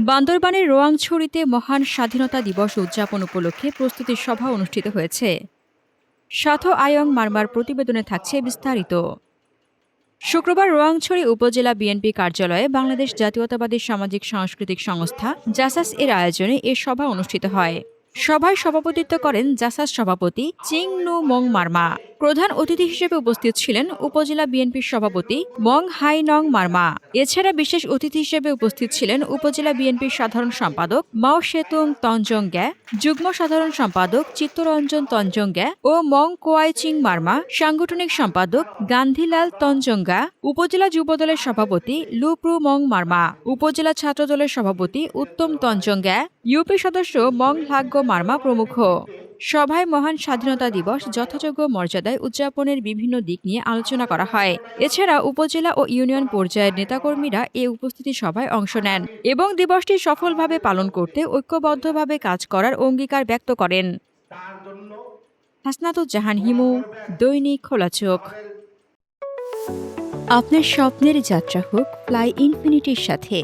বান্দরবানের রোয়াংছড়িতে মহান স্বাধীনতা দিবস উদযাপন উপলক্ষে প্রস্তুতি সভা অনুষ্ঠিত হয়েছে। সাথ আয়ং মারমার প্রতিবেদনে থাকছে বিস্তারিত। শুক্রবার রোয়াংছড়ি উপজেলা বিএনপি কার্যালয়ে বাংলাদেশ জাতীয়তাবাদী সামাজিক সাংস্কৃতিক সংস্থা জাসাস এর আয়োজনে এ সভা অনুষ্ঠিত হয়। সভায় সভাপতিত্ব করেন জাসাস সভাপতি চিং নু মং মার্মা প্রধান অতিথি হিসেবে উপস্থিত ছিলেন উপজেলা বিএনপির সভাপতি মং হাই নং মার্মা। এছাড়া বিশেষ অতিথি হিসেবে উপস্থিত ছিলেন উপজেলা বিএনপির সাধারণ সম্পাদক মাও সেতুং তঞ্জং গ্যা যুগ্ম সাধারণ সম্পাদক চিত্তরঞ্জন তঞ্জং গ্যা ও মং কোয়াই চিং মার্মা, সাংগঠনিক সম্পাদক গান্ধীলাল তঞ্জঙ্গা, উপজেলা যুবদলের সভাপতি লুপ্রু মং মার্মা, উপজেলা ছাত্রদলের সভাপতি উত্তম তঞ্জঙ্গা, ইউপি সদস্য মং ভাগ্য মার্মা প্রমুখ। সভায় মহান স্বাধীনতা দিবস, যথাযোগ্য মর্যাদায় উদযাপনের বিভিন্ন দিক নিয়ে আলোচনা করা হয়। এছাড়া উপজেলা ও ইউনিয়ন পর্যায়ের নেতাকর্মীরা এ উপস্থিতি সভায় অংশ নেন এবং দিবসটি সফলভাবে পালন করতে ঐক্যবদ্ধভাবে কাজ করার অঙ্গীকার ব্যক্ত করেন। হাসনাতুজ্জাহান হিমু, দৈনিক খোলা চোখ। আপনার স্বপ্নের যাত্রা হোক, ফ্লাই ইনফিনিটির সাথে।